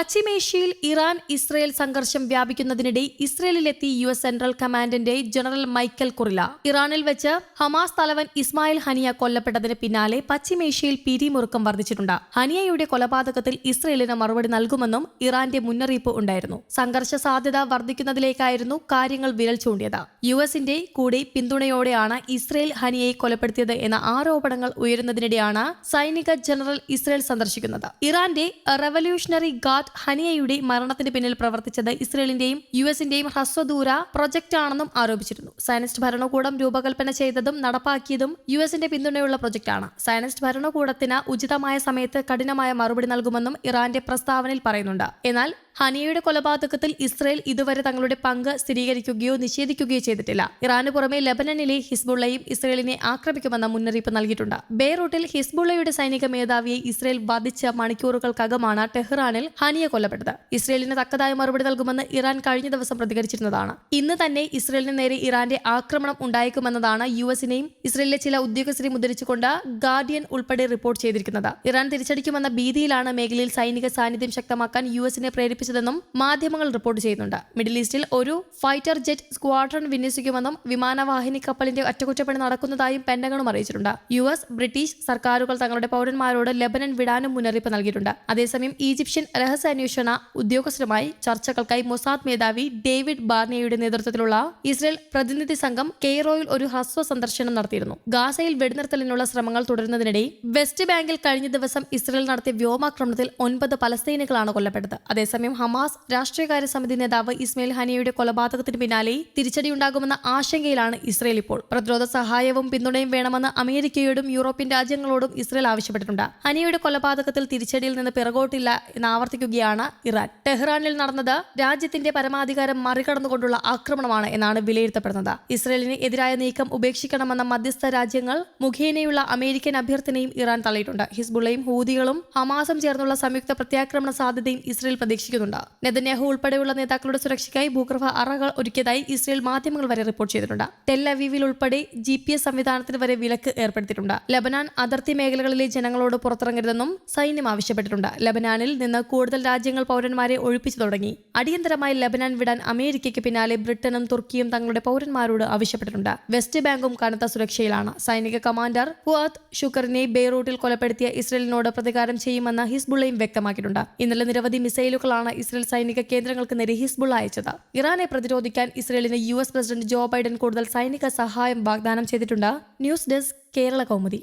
പശ്ചിമേഷ്യയിൽ Iran Israel സംഘർഷം വ്യാപിക്കുന്നതിനിടെ ഇസ്രയേലിലെത്തി യു എസ് സെൻട്രൽ കമാൻഡിന്റെ ജനറൽ മൈക്കൽ കുറില ഇറാനിൽ വെച്ച് ഹമാസ് തലവൻ ഇസ്മായിൽ ഹനിയ കൊല്ലപ്പെട്ടതിന് പിന്നാലെ പശ്ചിമേഷ്യയിൽ പിരിമുറുക്കം വർദ്ധിച്ചിട്ടുണ്ട്. ഹനിയയുടെ കൊലപാതകത്തിൽ ഇസ്രയേലിന് മറുപടി നൽകുമെന്നും ഇറാന്റെ മുന്നറിയിപ്പ് ഉണ്ടായിരുന്നു. സംഘർഷ സാധ്യത വർദ്ധിക്കുന്നതിലേക്കായിരുന്നു കാര്യങ്ങൾ വിരൽ ചൂണ്ടിയത്. യു എസിന്റെ കൂടി പിന്തുണയോടെയാണ് ഇസ്രയേൽ ഹനിയയെ കൊലപ്പെടുത്തിയത് എന്ന ആരോപണങ്ങൾ ഉയരുന്നതിനിടെയാണ് സൈനിക ജനറൽ ഇസ്രയേൽ സന്ദർശിക്കുന്നത്. ഇറാന്റെ റവല്യൂഷണറി ഗാർഡ് ഹനിയയുടെ മരണത്തിന് പിന്നിൽ പ്രവർത്തിച്ചത് ഇസ്രയേലിന്റെയും യു എസിന്റെയും ഹ്രസ്വദൂര പ്രൊജക്ടാണെന്നും ആരോപിച്ചിരുന്നു. സയനിസ്റ്റ് ഭരണകൂടം രൂപകൽപ്പന ചെയ്തതും നടപ്പാക്കിയതും യു എസിന്റെ പിന്തുണയുള്ള പ്രൊജക്ടാണ് സയനിസ്റ്റ് ഭരണകൂടത്തിന് ഉചിതമായ സമയത്ത് കഠിനമായ മറുപടി നൽകുമെന്നും ഇറാന്റെ പ്രസ്താവനയിൽ പറയുന്നുണ്ട്. എന്നാൽ ഹനിയയുടെ കൊലപാതകത്തിൽ ഇസ്രയേൽ ഇതുവരെ തങ്ങളുടെ പങ്ക് സ്ഥിരീകരിക്കുകയോ നിഷേധിക്കുകയോ ചെയ്തിട്ടില്ല. ഇറാന് പുറമെ ലെബനനിലെ ഹിസ്ബുള്ളയും ഇസ്രയേലിനെ ആക്രമിക്കുമെന്ന മുന്നറിയിപ്പ് നൽകിയിട്ടുണ്ട്. ബെയ്റൂട്ടിൽ ഹിസ്ബുള്ളയുടെ സൈനിക മേധാവിയെ ഇസ്രയേൽ വധിച്ച മണിക്കൂറുകൾക്കകമാണ് ടെഹ്റാനിൽ ഹനിയ കൊല്ലപ്പെട്ടത്. ഇസ്രയേലിന് തക്കതായ മറുപടി നൽകുമെന്ന് ഇറാൻ കഴിഞ്ഞ ദിവസം പ്രതികരിച്ചിരുന്നതാണ്. ഇന്ന് തന്നെ ഇസ്രയേലിന് നേരെ ഇറാന്റെ ആക്രമണം ഉണ്ടായേക്കുമെന്നതാണ് യു എസിനെയും ഇസ്രയേലിലെ ചില ഉദ്യോഗസ്ഥരെയും ഉദ്ധരിച്ചുകൊണ്ട് ഗാർഡിയൻ ഉൾപ്പെടെ റിപ്പോർട്ട് ചെയ്തിരിക്കുന്നത്. ഇറാൻ തിരിച്ചടിക്കുമെന്ന ഭീതിയിലാണ് മേഖലയിൽ സൈനിക സാന്നിധ്യം ശക്തമാക്കാൻ യു എസിനെ പ്രേരിപ്പിച്ചതെന്നും മാധ്യമങ്ങൾ റിപ്പോർട്ട് ചെയ്യുന്നുണ്ട്. മിഡിൽ ഈസ്റ്റിൽ ഒരു ഫൈറ്റർ ജെറ്റ് സ്ക്വാഡ്രൺ വിന്യസിക്കുമെന്നും വിമാനവാഹിനി കപ്പലിന്റെ അറ്റകുറ്റപ്പണി നടക്കുന്നതായും പെന്റഗണും അറിയിച്ചിട്ടുണ്ട്. യു എസ് ബ്രിട്ടീഷ് സർക്കാരുകൾ തങ്ങളുടെ പൗരന്മാരോട് ലെബനൻ വിടാനും മുന്നറിയിപ്പ് നൽകിയിട്ടുണ്ട്. അതേസമയം ഈജിപ്ഷ്യൻ രഹസ്യാന്വേഷണ ഉദ്യോഗസ്ഥരുമായി ചർച്ചകൾക്കായി മൊസാദ് മേധാവി ഡേവിഡ് ബാർണിയയുടെ നേതൃത്വത്തിലുള്ള ഇസ്രയേൽ പ്രതിനിധി സംഘം കെയ്റോയിൽ ഒരു ഹ്രസ്വ സന്ദർശനം നടത്തിയിരുന്നു. ഗാസയിൽ വെടിനിർത്തലിനുള്ള ശ്രമങ്ങൾ തുടരുന്നതിനിടെ വെസ്റ്റ് ബാങ്കിൽ കഴിഞ്ഞ ദിവസം ഇസ്രയേൽ നടത്തിയ വ്യോമാക്രമണത്തിൽ ഒൻപത് പലസ്തീനുകളാണ് കൊല്ലപ്പെട്ടത്. അതേസമയം ഹമാസ് രാഷ്ട്രീയകാര്യ സമിതി നേതാവ് ഇസ്മയിൽ ഹനിയയുടെ കൊലപാതകത്തിന് പിന്നാലെ തിരിച്ചടിയുണ്ടാകുമെന്ന ആശങ്കയിലാണ് ഇസ്രയേൽ ഇപ്പോൾ. പ്രതിരോധ സഹായവും പിന്തുണയും വേണമെന്ന് അമേരിക്കയോടും യൂറോപ്യൻ രാജ്യങ്ങളോടും ഇസ്രയേൽ ആവശ്യപ്പെട്ടിട്ടുണ്ട്. ഹനിയയുടെ കൊലപാതകത്തിൽ തിരിച്ചടിയിൽ നിന്ന് പിറകോട്ടില്ല എന്ന് ആവർത്തിക്കുകയാണ് ഇറാൻ. ടെഹ്റാനിൽ നടന്നത് രാജ്യത്തിന്റെ പരമാധികാരം മറികടന്നുകൊണ്ടുള്ള ആക്രമണമാണ് എന്നാണ് വിലയിരുത്തപ്പെടുന്നത്. ഇസ്രയേലിന് എതിരായ നീക്കം ഉപേക്ഷിക്കണമെന്ന മധ്യസ്ഥ രാജ്യങ്ങൾ മുഖേനയുള്ള അമേരിക്കൻ അഭ്യർത്ഥനയും ഇറാൻ തള്ളിയിട്ടുണ്ട്. ഹിസ്ബുള്ളയും ഹൂതികളും ഹമാസും ചേർന്നുള്ള സംയുക്ത പ്രത്യാക്രമണ സാധ്യതയും ഇസ്രയേൽ പ്രതീക്ഷിക്കുന്നുണ്ട് നെതന്യാഹു ഉൾപ്പെടെയുള്ള നേതാക്കളുടെ സുരക്ഷയ്ക്കായി ഭൂഗർഭ അറകൾ ഒരുക്കിയതായി ഇസ്രയേൽ മാധ്യമങ്ങൾ വരെ റിപ്പോർട്ട് ചെയ്തിട്ടുണ്ട്. ടെല്ലവീവിൽ ഉൾപ്പെടെ ജി പി എസ് സംവിധാനത്തിന് വരെ വിലക്ക് ഏർപ്പെടുത്തിയിട്ടുണ്ട്. ലബനാൻ അതിർത്തി മേഖലകളിലെ ജനങ്ങളോട് പുറത്തിറങ്ങരുതെന്നും സൈന്യം ആവശ്യപ്പെട്ടിട്ടുണ്ട്. ലബനാനിൽ നിന്ന് കൂടുതൽ രാജ്യങ്ങൾ പൗരന്മാരെ ഒഴിപ്പിച്ചു തുടങ്ങി. അടിയന്തരമായി ലബനാൻ വിടാൻ അമേരിക്കയ്ക്ക് പിന്നാലെ ബ്രിട്ടനും തുർക്കിയും തങ്ങളുടെ പൗരന്മാരോട് ആവശ്യപ്പെട്ടിട്ടുണ്ട്. വെസ്റ്റ് ബാങ്കും കനത്ത സുരക്ഷയിലാണ്. സൈനിക കമാൻഡർ ഫുആദ് ഷുക്കറിനെ ബെയ്റൂട്ടിൽ കൊലപ്പെടുത്തിയ ഇസ്രയേലിനോട് പ്രതികാരം ചെയ്യുമെന്ന് ഹിസ്ബുള്ളയും വ്യക്തമാക്കിയിട്ടുണ്ട്. ഇന്നലെ നിരവധി മിസൈലുകളാണ് ഇസ്രയേൽ സൈനിക കേന്ദ്രങ്ങൾക്ക് നേരെ ഹിസ്ബുൾ അയച്ചത്. ഇറാനെ പ്രതിരോധിക്കാൻ ഇസ്രയേലിന് U S president Joe Biden കൂടുതൽ സൈനിക സഹായം വാഗ്ദാനം ചെയ്തിട്ടുണ്ട്. News desk Kerala Kaumudi.